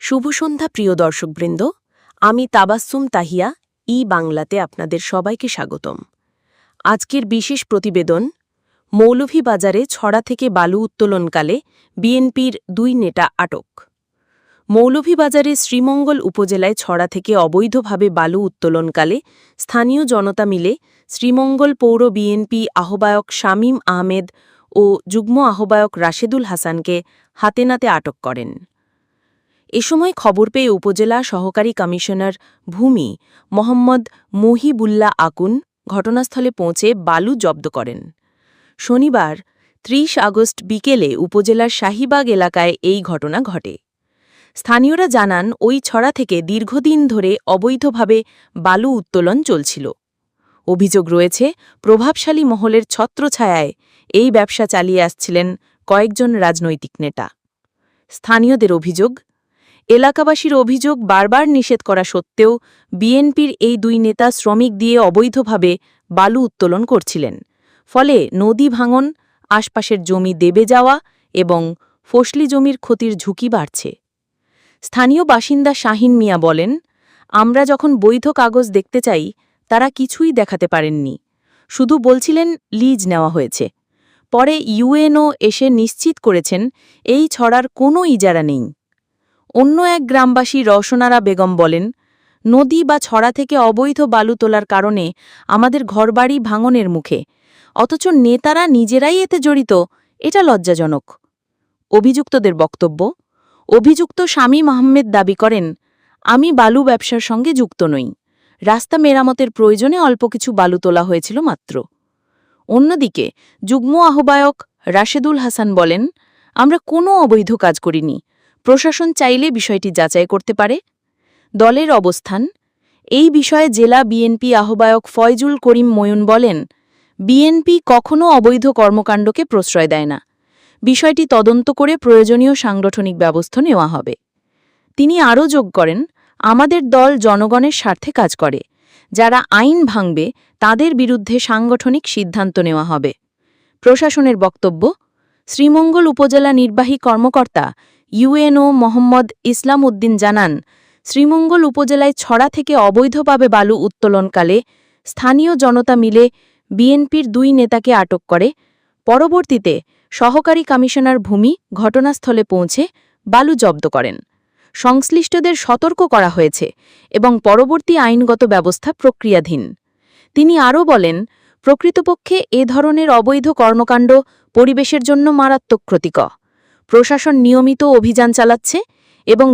শুভ সন্ধ্যা, প্রিয় দর্শকবৃন্দ। আমি তাবাস্সুম তাহিয়া, ই বাংলাতে আপনাদের সবাইকে স্বাগতম। আজকের বিশেষ প্রতিবেদন, মৌলভীবাজারে ছড়া থেকে বালু উত্তোলনকালে বিএনপির দুই নেতা আটক। মৌলভীবাজারে শ্রীমঙ্গল উপজেলায় ছড়া থেকে অবৈধভাবে বালু উত্তোলনকালে স্থানীয় জনতা মিলে শ্রীমঙ্গল পৌর বিএনপি আহ্বায়ক শামীম আহমেদ ও যুগ্ম আহ্বায়ক রাশেদুল হাসানকে হাতে নাতে আটক করেন। এ সময় খবর পেয়ে উপজেলা সহকারী কমিশনার ভূমি মোহাম্মদ মহিবুল্লাহ আকুন ঘটনাস্থলে পৌঁছে বালু জব্দ করেন। শনিবার ৩০ আগস্ট বিকেলে উপজেলার শাহিবাগ এলাকায় এই ঘটনা ঘটে। স্থানীয়রা জানান, ওই ছড়া থেকে দীর্ঘদিন ধরে অবৈধভাবে বালু উত্তোলন চলছিল। অভিযোগ রয়েছে, প্রভাবশালী মহলের ছত্রছায়ায় এই ব্যবসা চালিয়ে আসছিলেন কয়েকজন রাজনৈতিক নেতা। স্থানীয়দের অভিযোগ এলাকাবাসীর অভিযোগ বারবার নিষেধ করা সত্ত্বেও বিএনপির এই দুই নেতা শ্রমিক দিয়ে অবৈধভাবে বালু উত্তোলন করছিলেন। ফলে নদী ভাঙন, আশপাশের জমি দেবে যাওয়া এবং ফসলি জমির ক্ষতির ঝুঁকি বাড়ছে। স্থানীয় বাসিন্দা শাহিন মিয়া বলেন, আমরা যখন বৈধ কাগজ দেখতে চাই, তারা কিছুই দেখাতে পারেননি। শুধু বলছিলেন লিজ নেওয়া হয়েছে। পরে ইউএনও এসে নিশ্চিত করেছেন, এই ছড়ার কোনো ইজারা নেই। অন্য এক গ্রামবাসী রওশনারা বেগম বলেন, নদী বা ছড়া থেকে অবৈধ বালু তোলার কারণে আমাদের ঘরবাড়ি ভাঙনের মুখে। অথচ নেতারা নিজেরাই এতে জড়িত, এটা লজ্জাজনক। অভিযুক্তদের বক্তব্য, অভিযুক্ত শামীম আহমেদ দাবি করেন, আমি বালু ব্যবসার সঙ্গে যুক্ত নই। রাস্তা মেরামতের প্রয়োজনে অল্প কিছু বালু তোলা হয়েছিল মাত্র। অন্যদিকে যুগ্ম আহ্বায়ক রাশেদুল হাসান বলেন, আমরা কোনো অবৈধ কাজ করিনি। প্রশাসন চাইলে বিষয়টি যাচাই করতে পারে। দলের অবস্থান। এই বিষয়ে জেলা বিএনপি আহ্বায়ক ফয়জুল করিম ময়ুন বলেন, বিএনপি কখনও অবৈধ কর্মকাণ্ডকে প্রশ্রয় দেয় না। বিষয়টি তদন্ত করে প্রয়োজনীয় সাংগঠনিক ব্যবস্থা নেওয়া হবে। তিনি আরও যোগ করেন, আমাদের দল জনগণের স্বার্থে কাজ করে। যারা আইন ভাঙবে, তাদের বিরুদ্ধে সাংগঠনিক সিদ্ধান্ত নেওয়া হবে। প্রশাসনের বক্তব্য, শ্রীমঙ্গল উপজেলা নির্বাহী কর্মকর্তা ইউএনও মোহাম্মদ ইসলাম উদ্দিন জানান, শ্রীমঙ্গল উপজেলায় ছড়া থেকে অবৈধভাবে বালু উত্তোলনকালে স্থানীয় জনতা মিলে বিএনপির দুই নেতাকে আটক করে। পরবর্তীতে সহকারী কমিশনার ভূমি ঘটনাস্থলে পৌঁছে বালু জব্দ করেন। সংশ্লিষ্টদের সতর্ক করা হয়েছে এবং পরবর্তী আইনগত ব্যবস্থা প্রক্রিয়াধীন। তিনি আরও বলেন, প্রকৃতপক্ষে এ ধরনের অবৈধ কর্মকাণ্ড পরিবেশের জন্য মারাত্মক ক্ষতিকর। প্রশাসন নিয়মিত অভিযান চালাচ্ছে এবং